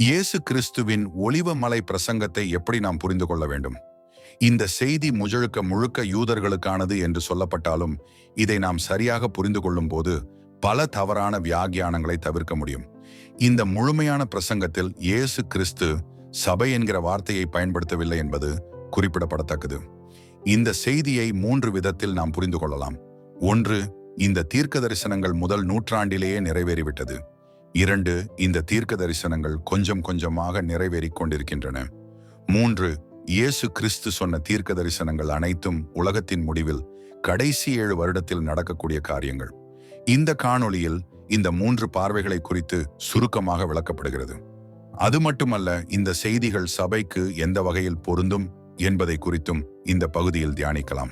இயேசு கிறிஸ்துவின் ஒளிவமலை பிரசங்கத்தை எப்படி நாம் புரிந்து கொள்ள வேண்டும்? இந்த செய்தி முழுக்க முழுக்க யூதர்களுக்கானது என்று சொல்லப்பட்டாலும் இதை நாம் சரியாக புரிந்து கொள்ளும் போது பல தவறான வியாகியானங்களை தவிர்க்க முடியும். இந்த முழுமையான பிரசங்கத்தில் இயேசு கிறிஸ்து சபை என்கிற வார்த்தையை பயன்படுத்தவில்லை என்பது குறிப்பிடப்படத்தக்கது. இந்த செய்தியை மூன்று விதத்தில் நாம் புரிந்து கொள்ளலாம். ஒன்று இந்த தீர்க்க தரிசனங்கள் முதல் நூற்றாண்டிலேயே நிறைவேறிவிட்டது. இரண்டு இந்த தீர்க்க தரிசனங்கள் கொஞ்சம் கொஞ்சமாக நிறைவேறிக் கொண்டிருக்கின்றன. மூன்று இயேசு கிறிஸ்து சொன்ன தீர்க்க தரிசனங்கள் அனைத்தும் உலகத்தின் முடிவில் கடைசி ஏழு வருடத்தில் நடக்கக்கூடிய காரியங்கள். இந்த காணொளியில் இந்த மூன்று பார்வைகளை குறித்து சுருக்கமாக விளக்கப்படுகிறது. அது மட்டுமல்ல இந்த செய்திகள் சபைக்கு எந்த வகையில் பொருந்தும் என்பதை குறித்தும் இந்த பகுதியில் தியானிக்கலாம்.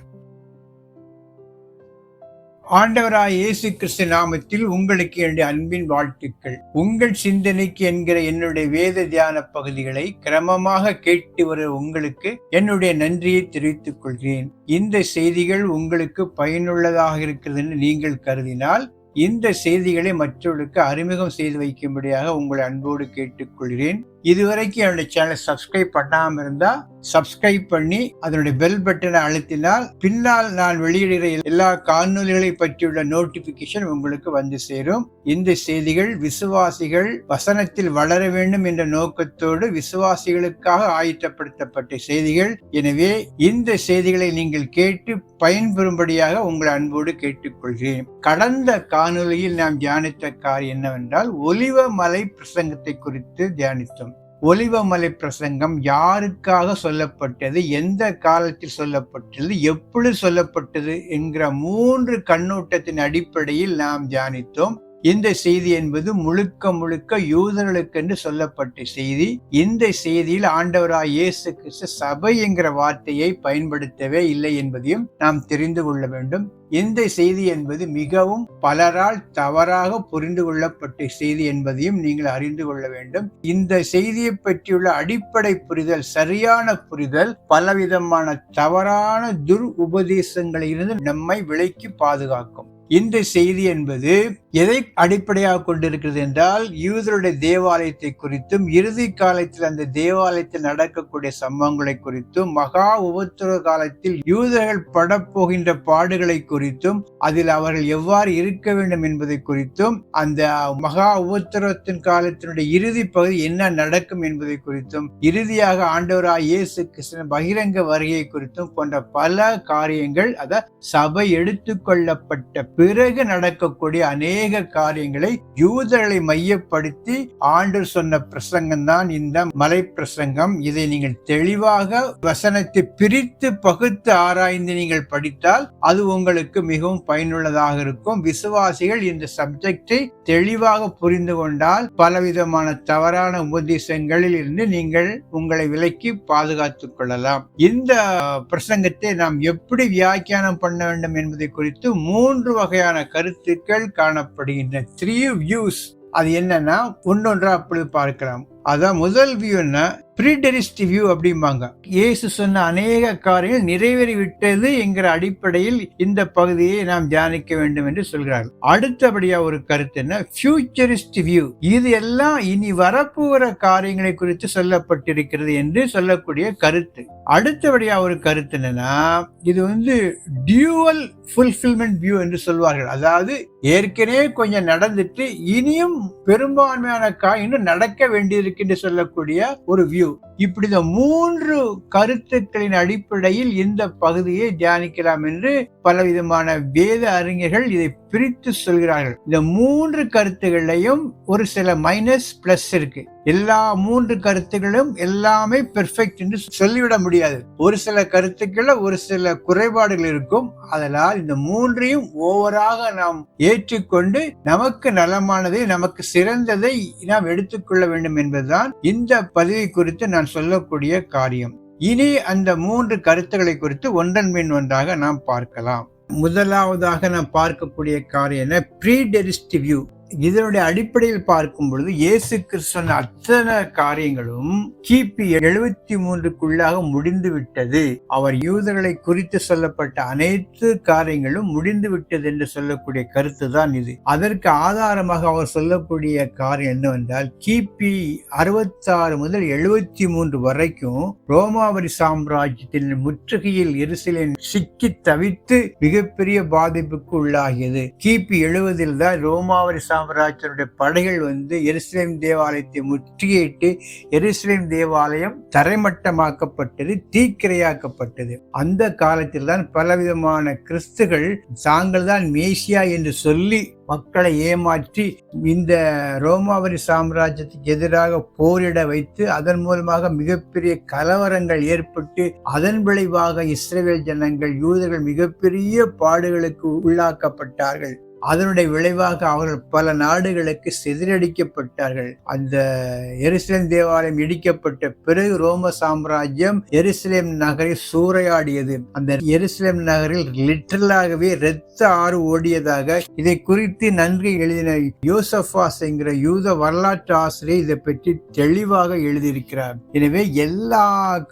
ஆண்டவராய் இயேசு கிறிஸ்து நாமத்தில் உங்களுக்கு என்னுடைய அன்பின் வாழ்த்துக்கள். உங்கள் சிந்தனைக்கு என்கிற என்னுடைய வேத தியான பகுதிகளை கிரமமாக கேட்டு வர உங்களுக்கு என்னுடைய நன்றியை தெரிவித்துக் கொள்கிறேன். இந்த செய்திகள் உங்களுக்கு பயனுள்ளதாக இருக்கிறது என்று நீங்கள் கருதினால் இந்த செய்திகளை மற்றவர்களுக்கு அறிமுகம் செய்து வைக்கும்படியாக உங்களை அன்போடு கேட்டுக்கொள்கிறேன் இதுவரைக்கும் என்னுடைய சேனலை சப்ஸ்கிரைப் பண்ணாமல் இருந்தா சப்ஸ்கிரைப் பண்ணி அதனுடைய பெல் பட்டனை அழுத்தினால் பின்னால் நான் வெளியிடுகிற எல்லா காணொலிகளை பற்றியுள்ள நோட்டிபிகேஷன் உங்களுக்கு வந்து சேரும். இந்த செய்திகள் விசுவாசிகள் வசனத்தில் வளர வேண்டும் என்ற நோக்கத்தோடு விசுவாசிகளுக்காக ஆயத்தப்படுத்தப்பட்ட செய்திகள். எனவே இந்த செய்திகளை நீங்கள் கேட்டு பயன்பெறும்படியாக உங்கள் அன்போடு கேட்டுக்கொள்கிறேன். கடந்த காணொலியில் நாம் தியானித்த காரியம் என்னவென்றால் ஒலிவ மலை பிரசங்கத்தை குறித்து தியானித்தோம். ஒலிவமலை பிரசங்கம் யாருக்காக சொல்லப்பட்டது எந்த காலத்தில் சொல்லப்பட்டது எப்பொழுது சொல்லப்பட்டது என்கிற மூன்று கண்ணோட்டத்தின் அடிப்படையில் நாம் தியானித்தோம். இந்த செய்தி என்பது முழுக்க முழுக்க யூதர்களுக்கென்று சொல்லப்பட்ட செய்தி. இந்த செய்தியில் ஆண்டவராய் இயேசு கிறிஸ்து சபை என்கிற வார்த்தையை பயன்படுத்தவே இல்லை என்பதையும் நாம் தெரிந்து கொள்ள வேண்டும். இந்த செய்தி என்பது மிகவும் பலரால் தவறாக புரிந்து கொள்ளப்பட்ட செய்தி என்பதையும் நீங்கள் அறிந்து கொள்ள வேண்டும். இந்த செய்தியை பற்றியுள்ள அடிப்படை புரிதல் சரியான புரிதல் பலவிதமான தவறான துர் உபதேசங்களிலிருந்து நம்மை விலைக்கு பாதுகாக்கும். இந்த செய்தி என்பது எதை அடிப்படையாக கொண்டிருக்கிறது என்றால் யூதருடைய தேவாலயத்தை குறித்தும் இறுதி காலத்தில் அந்த தேவாலயத்தில் நடக்கக்கூடிய சம்பவங்களை குறித்தும் மகா உபத்திர காலத்தில் யூதர்கள் படப்போகின்ற பாடுகளை குறித்தும் அதில் அவர்கள் எவ்வாறு இருக்க வேண்டும் என்பதை குறித்தும் அந்த மகா உபத்திரத்தின் காலத்தினுடைய இறுதி பகுதி என்ன நடக்கும் என்பதை குறித்தும் இறுதியாக ஆண்டவராய் இயேசு கிருஷ்ணன் பகிரங்க வருகை குறித்தும் போன்ற பல காரியங்கள் அத சபை எடுத்துக்கொள்ளப்பட்ட பிறகு நடக்கக்கூடிய அநேக அநேக காரியங்களை யூதர்களை மையப்படுத்தி ஆண்டு சொன்ன பிரசங்கம் தான் இந்த மலை பிரசங்கம் இதை நீங்கள் தெளிவாக வசனத்தை பிரித்து பகுத்து ஆராய்ந்து நீங்கள் படித்தால் அது உங்களுக்கு மிகவும் பயனுள்ளதாக இருக்கும். விசுவாசிகள் இந்த சப்ஜெக்டை தெளிவாக புரிந்து கொண்டால் பலவிதமான தவறான உபதேசங்களில் இருந்து நீங்கள் உங்களை விலக்கி பாதுகாத்துக் கொள்ளலாம். இந்த பிரசங்கத்தை நாம் எப்படி வியாக்கியானம் பண்ண வேண்டும் என்பதை குறித்து மூன்று வகையான கருத்துக்கள் காண அப்படின்னு த்ரீ வியூஸ் அது என்னன்னா ஒன்னொன்றா அப்படி பார்க்கலாம். அதான் முதல் வியூன்னா ப்ரீடெரிஸ்ட் வியூ அப்படிம்பாங்க. இயேசு சொன்ன அநேக காரியங்கள் நிறைவேறிவிட்டது என்கிற அடிப்படையில் இந்த பகுதியை நாம் தியானிக்க வேண்டும் என்று சொல்கிறார்கள். அடுத்தபடியா ஒரு கருத்து என்ன? ஃபியூச்சரிஸ்ட் வியூ இது எல்லாம் இனி வரப்போகிற காரியங்களை குறித்து சொல்லப்பட்டிருக்கிறது என்று சொல்லக்கூடிய கருத்து. அடுத்தபடியா ஒரு கருத்து என்னன்னா இது வந்து டியூவல் ஃபுல்ஃபில்மெண்ட் வியூ என்று சொல்வார்கள். அதாவது ஏற்கனவே கொஞ்சம் நடந்துட்டு இனியும் பெரும்பான்மையான காய் இன்னும் நடக்க வேண்டியிருக்கு என்று சொல்லக்கூடிய ஒரு வியூ இப்படி இந்த மூன்று கருத்துக்களின் அடிப்படையில் இந்த பகுதியை தியானிக்கலாம் என்று பலவிதமான வேத அறிஞர்கள் இதை பிரித்து சொல்கிறார்கள். இந்த மூன்று கருத்துகளையும் ஒரு சில மைனஸ் பிளஸ் இருக்கு. எல்லா மூன்று கருத்துக்களும் எல்லாமே பெர்ஃபெக்ட் என்று சொல்லிவிட முடியாது. ஒரு சில கருத்துக்கள ஒரு சில குறைபாடுகள் இருக்கும். அதனால் இந்த மூன்றையும் ஓவராக நாம் ஏற்றுக்கொண்டு நமக்கு நலமானதை நமக்கு சிறந்ததை நாம் எடுத்துக்கொள்ள வேண்டும் என்பதுதான் இந்த பதவி குறித்து நான் சொல்லக்கூடிய காரியம். இனி அந்த மூன்று கருத்துக்களை குறித்து ஒன்றன் பின் ஒன்றாக நாம் பார்க்கலாம். முதலாவதாக நாம் பார்க்கக்கூடிய காரியம் என்ன? ப்ரீடெரிஸ்ட் வியூ இதனுடைய அடிப்படையில் பார்க்கும் பொழுது இயேசு கிறிஸ்தன் அத்தனை காரியங்களும் கிபி எழுபத்தி மூன்றுக்குள்ளாக முடிந்து விட்டது அவர் யூதர்களை குறித்து சொல்லப்பட்ட அனைத்து காரியங்களும் முடிந்து விட்டது என்று சொல்லக்கூடிய கருத்து தான் இது. அதற்கு ஆதாரமாக அவர் சொல்லக்கூடிய காரியம் என்னவென்றால் கிபி அறுபத்தாறு முதல் எழுபத்தி மூன்று வரைக்கும் ரோமாவரி சாம்ராஜ்யத்தின் முற்றுகையில் எருசலேம் சிக்கி தவித்து மிகப்பெரிய பாதிப்புக்கு உள்ளாகியது. கிபி எழுபதில் தான் ரோமாவரி சாம்ராஜ்யனுடைய படைகள் வந்து எருசலேம் தேவாலயத்தை முற்றுகையிட்டு எருசலேம் தேவாலயம் தரைமட்டமாக்கப்பட்டது தீக்கிரையாக்கப்பட்டது. அந்த காலத்தில் தான் பலவிதமான கிறிஸ்துகள் தாங்கள் தான் மேசியா என்று சொல்லி மக்களை ஏமாற்றி இந்த ரோமாவரி சாம்ராஜ்யத்துக்கு எதிராக போரிட வைத்து அதன் மூலமாக மிகப்பெரிய கலவரங்கள் ஏற்பட்டு அதன் விளைவாக இஸ்ரேல் ஜனங்கள் யூதர்கள் மிகப்பெரிய பாடுகளுக்கு உள்ளாக்கப்பட்டார்கள். அதனுடைய விளைவாக அவர்கள் பல நாடுகளுக்கு சிதறடிக்கப்பட்டார்கள். அந்த எருசலேம் தேவாலயம் இடிக்கப்பட்ட பிறகு ரோம சாம்ராஜ்யம் எருசலேம் நகரை சூறையாடியது. அந்த எருசலேம் நகரில் லிட்டரலாகவே இரத்த ஆறு ஓடியதாக இதை குறித்து நன்கு எழுதின யோசபாஸ் என்கிற யூத வரலாற்று ஆசிரியர் இதை பற்றி தெளிவாக எழுதியிருக்கிறார். எனவே எல்லா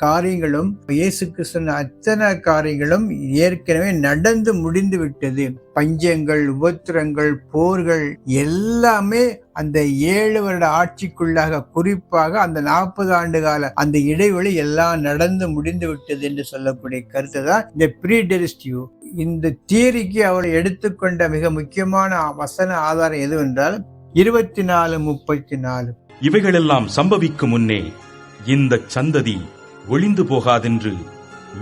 காரியங்களும் இயேசு கிறிஸ்தன் அத்தனை காரியங்களும் ஏற்கனவே நடந்து முடிந்து விட்டது பஞ்சங்கள் உபத்திரங்கள் போர்கள் எல்லாமே அந்த ஏழு வருட ஆட்சிக்குள்ளாக குறிப்பாக அந்த நாற்பது ஆண்டு கால அந்த இடைவெளி எல்லாம் நடந்து முடிந்து விட்டது என்று சொல்லக்கூடிய கருத்து தான் இந்த ப்ரீடெரிஸ்டிவ் இந்த தியரிக்கு அவரை எடுத்துக்கொண்ட மிக முக்கியமான வசன ஆதாரம் எதுவென்றால் இருபத்தி நாலு முப்பத்தி நாலு இவைகளெல்லாம் சம்பவிக்கும் முன்னே இந்த சந்ததி ஒளிந்து போகாதென்று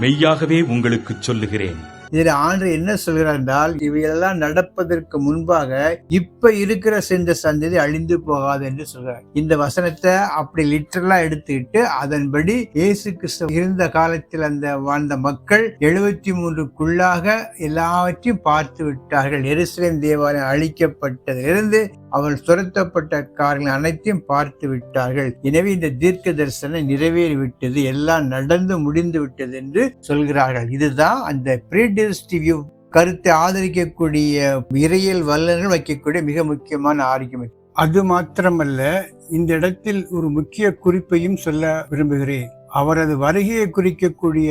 மெய்யாகவே உங்களுக்குச் சொல்லுகிறேன். இதில் ஆண்டு என்ன சொல்கிறார் என்றால் இவையெல்லாம் நடப்பதற்கு முன்பாக இப்ப இருக்கிற சென்ற சந்ததி அழிந்து போகாது என்று சொல்கிறார். இந்த வசனத்தை அப்படி லிட்டரலா எடுத்துக்கிட்டு அதன்படி இயேசு கிறிஸ்து இருந்த காலத்தில் அந்த வாழ்ந்த மக்கள் எழுபத்தி மூன்றுக்குள்ளாக எல்லாவற்றையும் பார்த்து விட்டார்கள். எருசலேம் தேவாலயம் அழிக்கப்பட்டதிலிருந்து அவள் துரத்தப்பட்ட காரியங்கள் அனைத்தையும் பார்த்து விட்டார்கள். எனவே இந்த தீர்க்க தரிசனம் நிறைவேறிவிட்டது. எல்லாம் நடந்து முடிந்து விட்டது என்று சொல்கிறார்கள். இதுதான் அந்த ப்ரீடிஸ்டிவ் கருத்தை ஆதரிக்கக்கூடிய இறையியல் வல்லுநர்கள் வைக்கக்கூடிய மிக முக்கியமான ஆர்குமெண்ட் அது மாத்திரமல்ல இந்த இடத்தில் ஒரு முக்கிய குறிப்பையும் சொல்ல விரும்புகிறேன். அவரது வருகையை குறிக்கக்கூடிய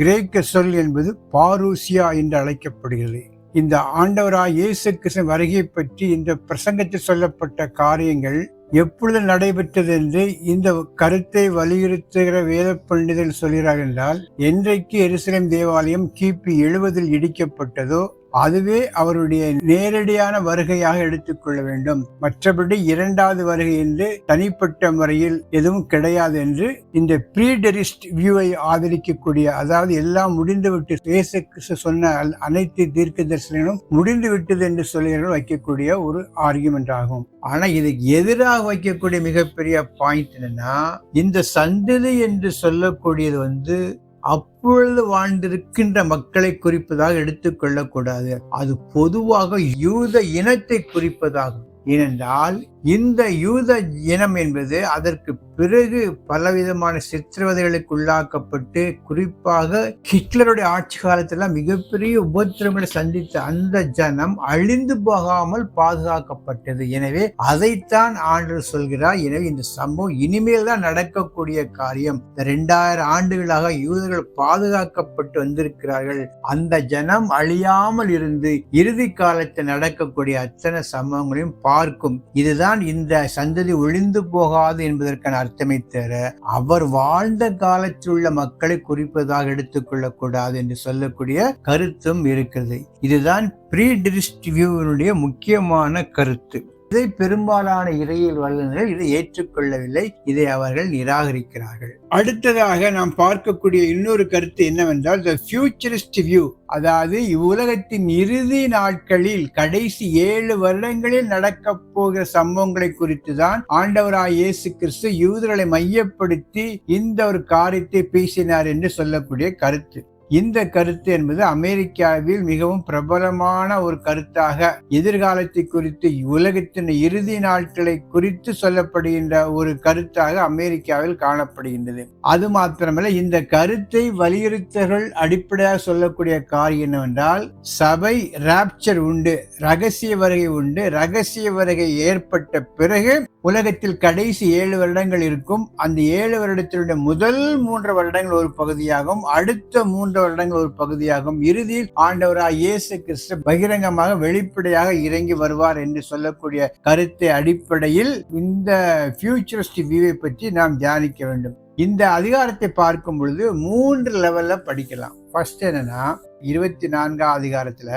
கிரேக்க சொல் என்பது பாரூசியா என்று அழைக்கப்படுகிறது. இந்த ஆண்டவராய் இயேசு கிருஷ்ணன் வருகை பற்றி இந்த பிரசங்கத்தில் சொல்லப்பட்ட காரியங்கள் எப்பொழுது நடைபெற்றது என்று இந்த கருத்தை வலியுறுத்துகிற வேத பண்டிதர் சொல்கிறார் என்றால் என்றைக்கு எருசலேம் தேவாலயம் கிபி எழுபதில் இடிக்கப்பட்டதோ அதுவே அவருடைய நேரடியான வருகையாக எடுத்துக்கொள்ள வேண்டும். மற்றபடி இரண்டாவது வருகை என்று தனிப்பட்ட முறையில் எதுவும் கிடையாது என்று இந்த ப்ரீடெரிஸ்ட் வியூவை ஆதரிக்கக்கூடிய அதாவது எல்லாம் முடிந்துவிட்டு இயேசு கிறிஸ்து சொன்ன அனைத்து தீர்க்க தரிசனங்களும் முடிந்து விட்டது என்று சொல்லுகிறவர்கள் வைக்கக்கூடிய ஒரு ஆர்குமெண்ட் ஆகும். ஆனா இதுக்கு எதிராக வைக்கக்கூடிய மிகப்பெரிய பாயிண்ட் என்னன்னா இந்த சந்ததி என்று சொல்லக்கூடியது வந்து அப்பொழுது வாழ்ந்திருக்கின்ற மக்களை குறிப்பதாக எடுத்துக்கொள்ளக்கூடாது. அது பொதுவாக யூத இனத்தை குறிப்பதாகும். ஏனென்றால் இந்த யூத இனம் என்பது அதற்கு பிறகு பலவிதமான சித்திரவதைகளுக்கு உள்ளாக்கப்பட்டு குறிப்பாக ஹிட்லருடைய ஆட்சி காலத்தில் மிகப்பெரிய உபத்திரங்களை சந்தித்த அந்த ஜனம் அழிந்து போகாமல் பாதுகாக்கப்பட்டது. எனவே அதைத்தான் ஆண்டு சொல்கிறார். எனவே இந்த சம்பவம் இனிமேல் தான் நடக்கக்கூடிய காரியம். இந்த ரெண்டாயிரம் ஆண்டுகளாக யூதர்கள் பாதுகாக்கப்பட்டு வந்திருக்கிறார்கள். அந்த ஜனம் அழியாமல் இருந்து இறுதி காலத்தில் நடக்கக்கூடிய அத்தனை சம்பவங்களையும் பார்க்கும். இதுதான் இந்த சந்ததி ஒழிந்து போகாது என்பதற்கான அர்த்தமே தவிர அவர் வாழ்ந்த காலத்தில் உள்ள மக்களை குறிப்பதாக எடுத்துக்கொள்ளக்கூடாது என்று சொல்லக்கூடிய கருத்தும் இருக்கிறது. இதுதான் ப்ரீடிரிஸ்ட் வியூவினுடைய முக்கியமான கருத்து. இதை பெரும்பாலான இறையியல் வல்லுநர்கள் இதை ஏற்றுக்கொள்ளவில்லை. இதை அவர்கள் நிராகரிக்கிறார்கள். அடுத்ததாக நாம் பார்க்கக்கூடிய இன்னொரு கருத்து என்னவென்றால் த ஃபியூச்சரிஸ்ட் வியூ அதாவது இவ்வுலகத்தின் இறுதி நாட்களில் கடைசி ஏழு வருடங்களில் நடக்க போகிற சம்பவங்களை குறித்து தான் ஆண்டவராய் இயேசு கிறிஸ்து யூதர்களை மையப்படுத்தி இந்த ஒரு காரியத்தை பேசினார் என்று சொல்லக்கூடிய கருத்து. இந்த கருத்து என்பது அமெரிக்காவில் மிகவும் பிரபலமான ஒரு கருத்தாக எதிர்காலத்தை குறித்து உலகத்தின் இறுதி நாட்களை குறித்து சொல்லப்படுகின்ற ஒரு கருத்தாக அமெரிக்காவில் காணப்படுகின்றது. அது மாத்திரமல்ல இந்த கருத்தை வலியுறுத்தல்கள் அடிப்படையாக சொல்லக்கூடிய காரியம் என்னவென்றால் சபை ராப்சர் உண்டு ரகசிய வருகை உண்டு. ரகசிய வருகை ஏற்பட்ட பிறகு உலகத்தில் கடைசி ஏழு வருடங்கள் இருக்கும். அந்த ஏழு வருடத்தினுடைய முதல் மூன்று வருடங்கள் ஒரு பகுதியாகும். அடுத்த மூன்று வருடங்கள் ஒரு பகுதியாகும். இறுதியில் ஆண்டவராக இயேசு கிறிஸ்து பகிரங்கமாக வெளிப்படையாக இறங்கி வருவார் என்று சொல்லக்கூடிய கருத்தை அடிப்படையில் இந்த ஃபியூச்சரிஸ்ட் வியூவை பற்றி நாம் தியானிக்க வேண்டும். இந்த அதிகாரத்தை பார்க்கும் பொழுது மூன்று லெவல்ல படிக்கலாம். ஃபர்ஸ்ட் என்னன்னா இருபத்தி நான்காம் அதிகாரத்துல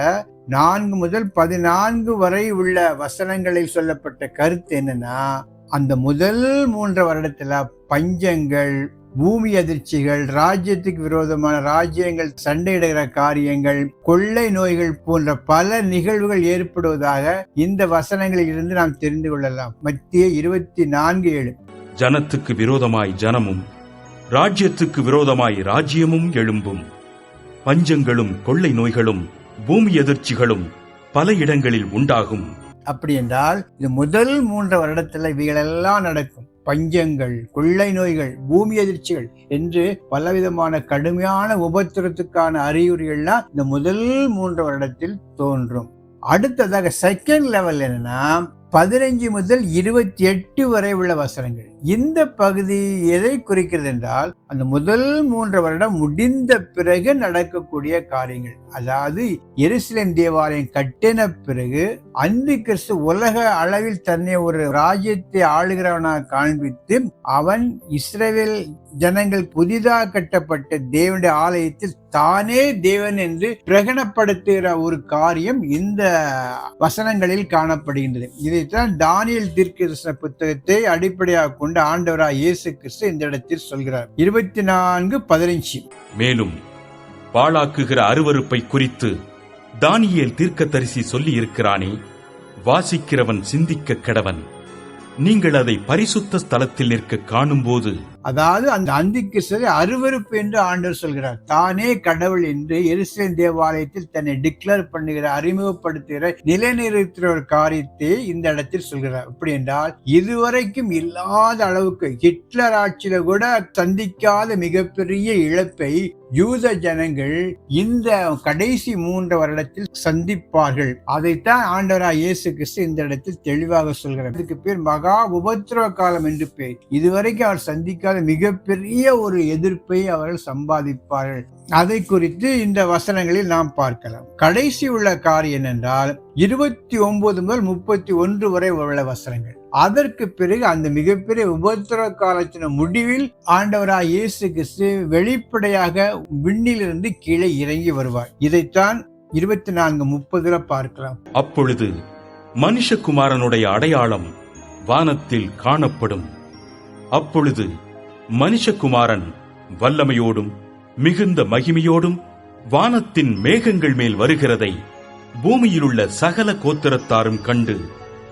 நான்கு முதல் பதினான்கு வரை உள்ள வசனங்களில் சொல்லப்பட்ட கருத்து என்னன்னா அந்த முதல் மூன்று வருடத்துல பஞ்சங்கள் பூமி அதிர்ச்சிகள் ராஜ்யத்துக்கு விரோதமான ராஜ்யங்கள் சண்டையிடுகிற காரியங்கள் கொள்ளை நோய்கள் போன்ற பல நிகழ்வுகள் ஏற்படுவதாக இந்த வசனங்களில் இருந்து நாம் தெரிந்து கொள்ளலாம். மத்திய இருபத்தி நான்கு ஏழு. ஜனத்துக்கு விரோதமாய் ஜனமும் ராஜ்யத்துக்கு விரோதமாய் ராஜ்யமும் எழும்பும். பஞ்சங்களும் கொள்ளை நோய்களும் பூமி எதிர்ச்சிகளும் பல இடங்களில் உண்டாகும். அப்படி என்றால் இது முதல் மூன்று வருடத்துல இவைகளெல்லாம் நடக்கும். பஞ்சங்கள் கொள்ளை நோய்கள் பூமி அதிர்ச்சிகள் என்று பலவிதமான கடுமையான உபத்திரத்துக்கான அறிகுறிகள்லாம் இந்த முதல் மூன்று வருடத்தில் தோன்றும். அடுத்ததாக செகண்ட் லெவல் என்னன்னா பதினைஞ்சு முதல் இருபத்தி எட்டு வரை உள்ள வசனங்கள். இந்த பகுதி எதை குறிக்கிறது என்றால் அந்த முதல் மூன்று வருடம் முடிந்த பிறகு நடக்கக்கூடிய காரியங்கள். அதாவது எருசலேம் தேவாலயம் கட்டின பிறகு அந்தி கிறிஸ்து உலக அளவில் தன்னை ஒரு ராஜ்யத்தை ஆளுகிறவனாக காண்பித்து அவன் இஸ்ரேல் ஜனங்கள் புதிதாக கட்டப்பட்ட தேவனுடைய ஆலயத்தில் தானே தேவன் என்று பிரகடனப்படுத்துகிற ஒரு காரியம் இந்த வசனங்களில் காணப்படுகின்றது. இதைத்தான் தானியல் தீர்க்கதரிசன புத்தகத்தை அடிப்படையாக கொண்டு ஆண்டவராய் இயேசு கிறிஸ்து இந்த இடத்தில் சொல்கிறார். இருபத்தி நான்கு பதினைஞ்சு. மேலும் பாழாக்குகிற அருவருப்பை குறித்து தானியேல் தீர்க்கதரிசி சொல்லி இருக்கிறானே வாசிக்கிறவன் சிந்திக்க கடவன். நீங்கள் அதை பரிசுத்த ஸ்தலத்தில் நிற்க காணும்போது அதாவது அந்த அந்திக்கிறிஸ்தரை அருவருப்பு என்று ஆண்டவர் சொல்கிறார். தானே கடவுள் என்று எருசலேம் தேவாலயத்தில் தன்னை டிக்ளேர் பண்ணுகிற அறிமுகப்படுத்துகிற நிலைநிறுத்துகிற ஒரு காரியத்தை இந்த இடத்தில் சொல்கிறார். அப்படி என்றால் இதுவரைக்கும் இல்லாத அளவுக்கு ஹிட்லர் ஆட்சியில கூட சந்திக்காத மிகப்பெரிய இழப்பை யூத ஜனங்கள் இந்த கடைசி மூன்று வருடத்தில் சந்திப்பார்கள். அதைத்தான் ஆண்டவராய் இயேசு கிறிஸ்து இந்த இடத்தில் தெளிவாக சொல்கிறார். இதுக்கு பேர் மகா உபத்திரவ காலம் என்று பேர். இதுவரைக்கும் அவர் சந்திக்காத மிகப்பெரிய ஒரு எதிர்ப்பை அவர்கள் சம்பாதிப்பார்கள். அதை குறித்து இந்த வசனங்களில் நாம் பார்க்கலாம். கடைசி உள்ள காரியம் என்னென்றால் இருபத்தி ஒன்பது முதல் முப்பத்தி ஒன்று வரை உள்ள வசனங்கள். அதற்கு பிறகு அந்த மிகப்பெரிய உபத்திர காலத்தின முடிவில் ஆண்டவராய் இயேசு கிறிஸ்து வெளிப்படையாக விண்ணிலிருந்து கீழே இறங்கி வருவார். இதைத்தான் இருபத்தி நான்கு முப்பதுல பார்க்கலாம். அப்பொழுது மனுஷகுமாரனுடைய அடையாளம் வானத்தில் காணப்படும். அப்பொழுது மனுஷகுமாரன் வல்லமையோடும் மிகுந்த மகிமையோடும் வானத்தின் மேகங்கள் மேல் வருகிறதை பூமியிலுள்ள சகல கோத்திரத்தாரும் கண்டு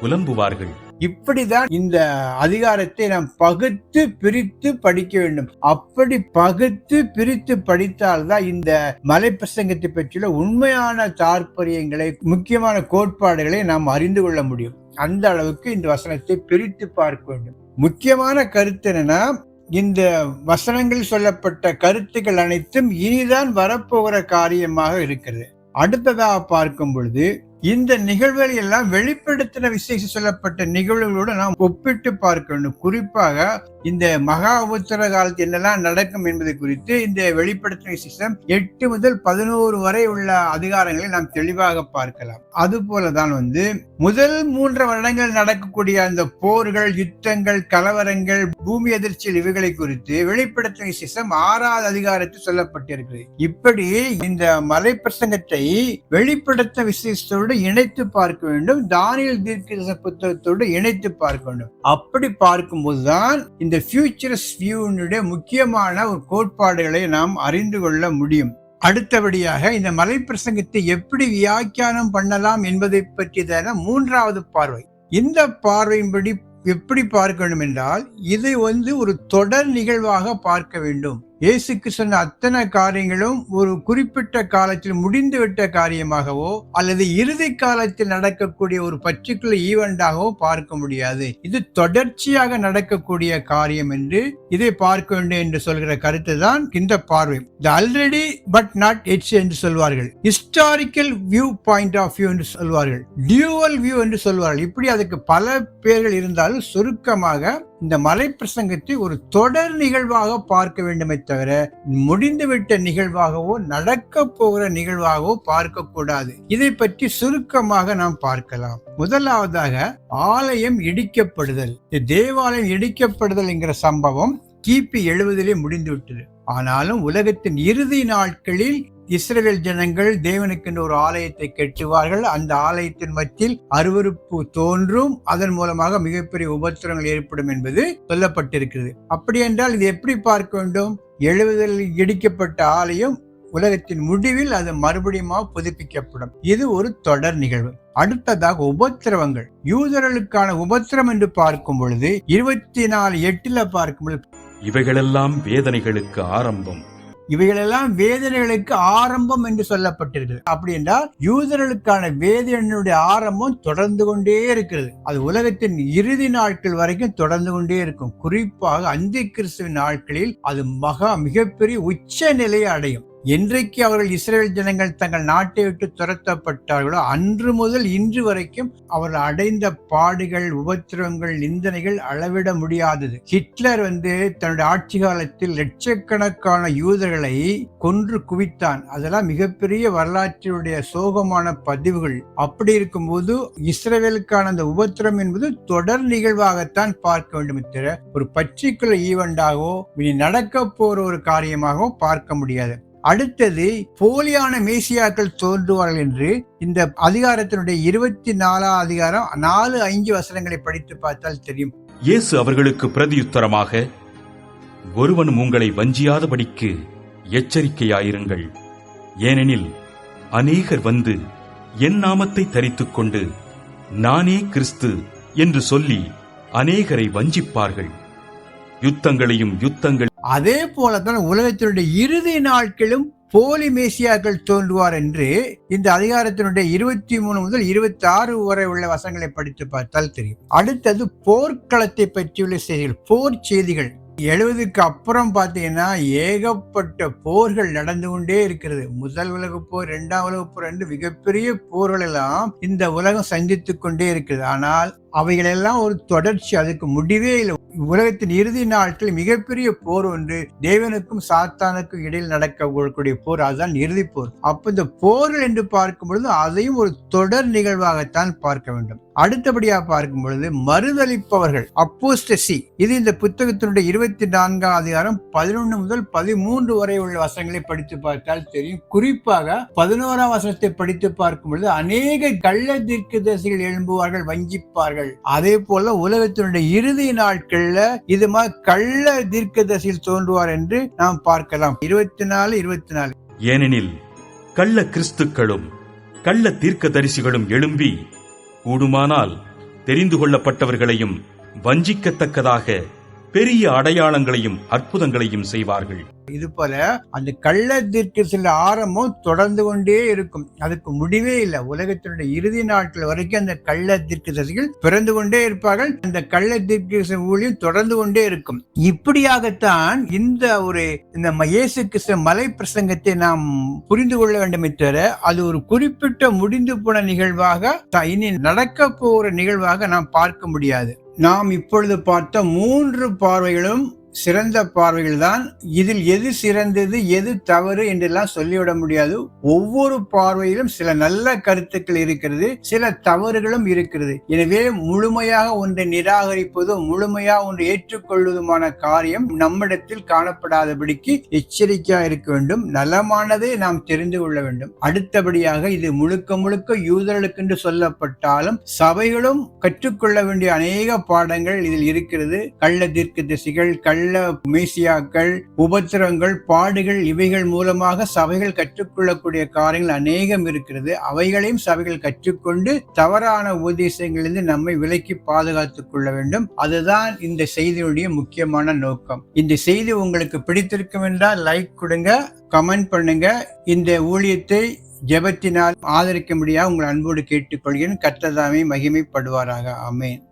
புலம்புவார்கள். இப்படிதான் இந்த அதிகாரத்தை நாம் பகுத்து பிரித்து படிக்க வேண்டும். அப்படி பகுத்து பிரித்து படித்தால்தான் இந்த மலை பிரசங்கத்தை பற்றியுள்ள உண்மையான தாற்பயங்களை முக்கியமான கோட்பாடுகளை நாம் அறிந்து கொள்ள முடியும். அந்த அளவுக்கு இந்த வசனத்தை பிரித்து பார்க்க வேண்டும். முக்கியமான கருத்து என்னன்னா இந்த வசனங்களில் சொல்லப்பட்ட கருத்துக்கள் அனைத்தும் இனிதான் வரப்போகிற காரியமாக இருக்கிறது. அடுத்ததாக பார்க்கும் பொழுது இந்த நிகழ்வுகள் எல்லாம் வெளிப்படுத்தின விசேஷம் சொல்லப்பட்ட நிகழ்வுகளோடு நாம் ஒப்பிட்டு பார்க்க வேண்டும் குறிப்பாக இந்த மகா உத்தர காலத்தில் என்னெல்லாம் நடக்கும் என்பது குறித்து இந்த வெளிப்படுத்தின விசேஷம் எட்டு முதல் பதினோரு வரை உள்ள அதிகாரங்களை நாம் தெளிவாக பார்க்கலாம். அது போலதான் வந்து முதல் மூன்று வருடங்கள் நடக்கக்கூடிய அந்த போர்கள் யுத்தங்கள் கலவரங்கள் பூமி அதிர்ச்சியில் இவைகளை குறித்து வெளிப்படுத்தின விசேஷம் ஆறாவது அதிகாரத்தில் சொல்லப்பட்டிருக்கிறது. இப்படி இந்த மலை பிரசங்கத்தை வெளிப்படுத்த விசேஷத்தோடு இணைத்து பார்க்க வேண்டும். தானியல் தீர்க்க புத்தகத்தோடு இணைத்து பார்க்க வேண்டும். அப்படி பார்க்கும்போதுதான் இந்த ஃபியூச்சர்ஸ் வியூனுடைய முக்கியமான ஒரு கோட்பாடுகளை நாம் அறிந்து கொள்ள முடியும். அடுத்தபடியாக இந்த மலை பிரசங்கத்தை எப்படி வியாக்கியானம் பண்ணலாம் என்பதை பற்றியதான மூன்றாவது பார்வை. இந்த பார்வையின்படி எப்படி பார்க்க வேண்டும் என்றால் இதை வந்து ஒரு தொடர் நிகழ்வாக பார்க்க வேண்டும். இயேசு கிருஷ்ணன் அத்தனை காரியங்களும் ஒரு குறிப்பிட்ட காலத்தில் முடிந்துவிட்ட காரியமாகவோ அல்லது இறுதி காலத்தில் நடக்கக்கூடிய ஒரு பர்டிகுலர் ஈவெண்டாகவோ பார்க்க முடியாது. இது தொடர்ச்சியாக நடக்கக்கூடிய காரியம் என்று இதை பார்க்க வேண்டும் என்று சொல்கிற கருத்து தான் இந்த பார்வை. The already but not it's என்று சொல்வார்கள். Historical view point of view என்று சொல்வார்கள். டியூவல் வியூ என்று சொல்வார்கள். இப்படி அதுக்கு பல பேர்கள் இருந்தாலும் சுருக்கமாக இந்த மலை பிரசங்கத்தை ஒரு தொடர் நிகழ்வாக பார்க்க வேண்டுமே தவிர முடிந்துவிட்ட நிகழ்வாகவோ நடக்க போகிற நிகழ்வாகவோ பார்க்க கூடாது. இதை பற்றி சுருக்கமாக நாம் பார்க்கலாம். முதலாவதாக ஆலயம் இடிக்கப்படுதல். இந்த தேவாலயம் இடிக்கப்படுதல் என்கிற சம்பவம் கிபி எழுபதிலே முடிந்துவிட்டது. ஆனாலும் உலகத்தின் இறுதி நாட்களில் இஸ்ரேல் ஜனங்கள் தேவனுக்கென்று ஒரு ஆலயத்தை கெட்டுவார்கள். அந்த ஆலயத்தின் மத்தியில் அருவருப்பு தோன்றும். அதன் மூலமாக மிகப்பெரிய உபத்திரங்கள் ஏற்படும் என்பது சொல்லப்பட்டிருக்கிறது. அப்படி என்றால் இது எப்படி பார்க்க வேண்டும்? எழுபதில் இடிக்கப்பட்ட ஆலயம் உலகத்தின் முடிவில் அது மறுபடியும் புதுப்பிக்கப்படும். இது ஒரு தொடர் நிகழ்வு. அடுத்ததாக உபத்திரவங்கள். யூதர்களுக்கான உபத்திரம் என்று பார்க்கும் பொழுது இருபத்தி நாலு எட்டுல பார்க்கும் பொழுது இவைகளெல்லாம் வேதனைகளுக்கு ஆரம்பம். இவைகளெல்லாம் வேதனைகளுக்கு ஆரம்பம் என்று சொல்லப்பட்டிருக்கிறது. அப்படி என்றால் யூதர்களுக்கான வேதனையுடைய ஆரம்பம் தொடர்ந்து கொண்டே இருக்கிறது. அது உலகத்தின் இறுதி நாட்கள் வரைக்கும் தொடர்ந்து கொண்டே இருக்கும். குறிப்பாக அந்தி கிறிஸ்துவின் நாட்களில் அது மகா மிகப்பெரிய உச்ச நிலையை அடையும். என்றைக்கு அவர்கள் இஸ்ரேல் ஜனங்கள் தங்கள் நாட்டை விட்டு துரத்தப்பட்டார்களோ அன்று முதல் இன்று வரைக்கும் அவர்கள் அடைந்த பாடுகள் உபத்திரவங்கள் நிந்தனைகள் அளவிட முடியாதது. ஹிட்லர் வந்து தன்னுடைய ஆட்சி காலத்தில் லட்சக்கணக்கான யூதர்களை கொன்று குவித்தான். அதெல்லாம் மிகப்பெரிய வரலாற்றினுடைய சோகமான பதிவுகள். அப்படி இருக்கும்போது இஸ்ரேலுக்கான அந்த உபத்திரம் என்பது தொடர் நிகழ்வாகத்தான் பார்க்க வேண்டும் தவிர ஒரு பர்டிகுலர் ஈவெண்டாகவோ இனி நடக்க போற ஒரு காரியமாகவோ பார்க்க முடியாது. அடுத்தது போலியான மேசியாக்கள் தோன்றுவார்கள் என்று இந்த அதிகாரத்தினுடைய இருபத்தி நாலாம் அதிகாரம் நாலு ஐந்து வசனங்களை படித்து பார்த்தால் தெரியும். இயேசு அவர்களுக்கு பிரதியுத்தரமாக ஒருவனும் உங்களை வஞ்சியாதபடிக்கு எச்சரிக்கையாயிருங்கள். ஏனெனில் அநேகர் வந்து என் நாமத்தை தரித்துக் கொண்டு நானே கிறிஸ்து என்று சொல்லி அநேகரை வஞ்சிப்பார்கள். யுத்தங்களையும் யுத்தங்கள் அதே போலத்தான் உலகத்தினுடைய இறுதி நாட்களும் போலி மேசியாக்கள் தோன்றுவார் என்று இந்த அதிகாரத்தினுடைய இருபத்தி மூணு முதல் இருபத்தி ஆறு வரை உள்ள வசங்களை படித்து பார்த்தால் தெரியும். அடுத்தது போர்க்களத்தை பற்றியுள்ள செய்திகள் போர் செய்திகள். எழுபதுக்கு அப்புறம் பார்த்தீங்கன்னா ஏகப்பட்ட போர்கள் நடந்து கொண்டே இருக்கிறது. முதல் உலக போர் இரண்டாம் உலக போர் என்று மிகப்பெரிய போர்கள் எல்லாம் இந்த உலகம் சந்தித்துக் கொண்டே இருக்கிறது. ஆனால் அவைகளெல்லாம் ஒரு தொடர்ச்சி அதுக்கு முடிவே இல்லை. உலகத்தின் இறுதி நாட்கள் மிகப்பெரிய போர் ஒன்று தேவனுக்கும் சாத்தானுக்கும் இடையில் நடக்கக்கூடிய போர் அதுதான் இறுதி போர். அப்ப இந்த போர்கள் என்று பார்க்கும் பொழுது அதையும் ஒரு தொடர் நிகழ்வாகத்தான் பார்க்க வேண்டும். அடுத்தபடியா பார்க்கும் பொழுது மறுதளிப்பவர்கள் அப்போஸ்டசி இது இந்த புத்தகத்தினுடைய இருபத்தி நான்காம் அதிகாரம் பதினொன்று முதல் பதிமூன்று வரை உள்ள வசனங்களை படித்து பார்த்தால் தெரியும். குறிப்பாக பதினோராம் வசனத்தை படித்து பார்க்கும் பொழுது அநேக கள்ள தீர்க்க தசைகள் எழும்புவார்கள் வஞ்சிப்பார்கள். அதே போல உலகத்தினுடைய இறுதி நாட்கள்ல இது மாதிரி கள்ள தீர்க்கதரிசியில் தோன்றுவார் என்று நாம் பார்க்கலாம். இருபத்தி நாலு இருபத்தி நாலு ஏனெனில் கள்ள கிறிஸ்துக்களும் கள்ள தீர்க்க தரிசிகளும் எழும்பி கூடுமானால் தெரிந்து கொள்ளப்பட்டவர்களையும் வஞ்சிக்கத்தக்கதாக பெரிய அடையாளங்களையும் அற்புதங்களையும் செய்வார்கள். இது போல அந்த கள்ளத்திற்கு சில ஆரம்பம் தொடர்ந்து கொண்டே இருக்கும். அதுக்கு முடிவே இல்லை. உலகத்தினுடைய இறுதி நாட்கள் வரைக்கும் அந்த கள்ளத்திற்கு தீர்க்கதரிசிகள் பிறந்து கொண்டே இருப்பார்கள். அந்த கள்ள தீர்க்க ஊழியம் தொடர்ந்து கொண்டே இருக்கும். இப்படியாகத்தான் இந்த ஒரு இந்த இயேசு கிருஷ்ண மலை பிரசங்கத்தை நாம் புரிந்து கொள்ள வேண்டுமே தவிர அது ஒரு குறிப்பிட்ட முடிந்து போன நிகழ்வாக த- இனி நடக்க போற நிகழ்வாக நாம் பார்க்க முடியாது. நாம் இப்பொழுது பார்த்த மூன்று பார்வைகளும் சிறந்த பார்வைகள் தான் இதில் எது சிறந்தது எது தவறு என்றெல்லாம் சொல்லிவிட முடியாது. ஒவ்வொரு பார்வையிலும் சில நல்ல கருத்துக்கள் இருக்கிறது சில தவறுகளும் இருக்கிறது. எனவே முழுமையாக ஒன்றை நிராகரிப்பதும் முழுமையாக ஒன்றை ஏற்றுக்கொள்வதுமான காரியம் நம்மிடத்தில் காணப்படாதபடிக்கு எச்சரிக்கையா இருக்க வேண்டும். நலமானதை நாம் தெரிந்து கொள்ள வேண்டும். அடுத்தபடியாக இது முழுக்க முழுக்க யூதர்களுக்கு என்று சொல்லப்பட்டாலும் சபைகளும் கற்றுக்கொள்ள வேண்டிய அநேக பாடங்கள் இதில் இருக்கிறது. கள்ள தீர்க்க திசைகள் கள்ள கள்ள மேசியாக்கள் உபத்திரங்கள் பாடுகள் இவைகள் மூலமாக சபைகள் கற்றுக்கொள்ளக்கூடிய காரியங்கள் அநேகம் இருக்கிறது. அவைகளையும் சபைகள் கற்றுக்கொண்டு தவறான உபதேசங்களிலிருந்து நம்மை விலக்கி பாதுகாத்துக் கொள்ள வேண்டும். அதுதான் இந்த செய்தியுடைய முக்கியமான நோக்கம். இந்த செய்தி உங்களுக்கு பிடித்திருக்கும் என்றால் லைக் கொடுங்க கமெண்ட் பண்ணுங்க. இந்த ஊழியத்தை ஜெபத்தினால் ஆதரிக்க முடியாது உங்கள் அன்போடு கேட்டுக்கொள்கிறேன். கத்ததாமே மகிமைப்படுவாராக. அமேன்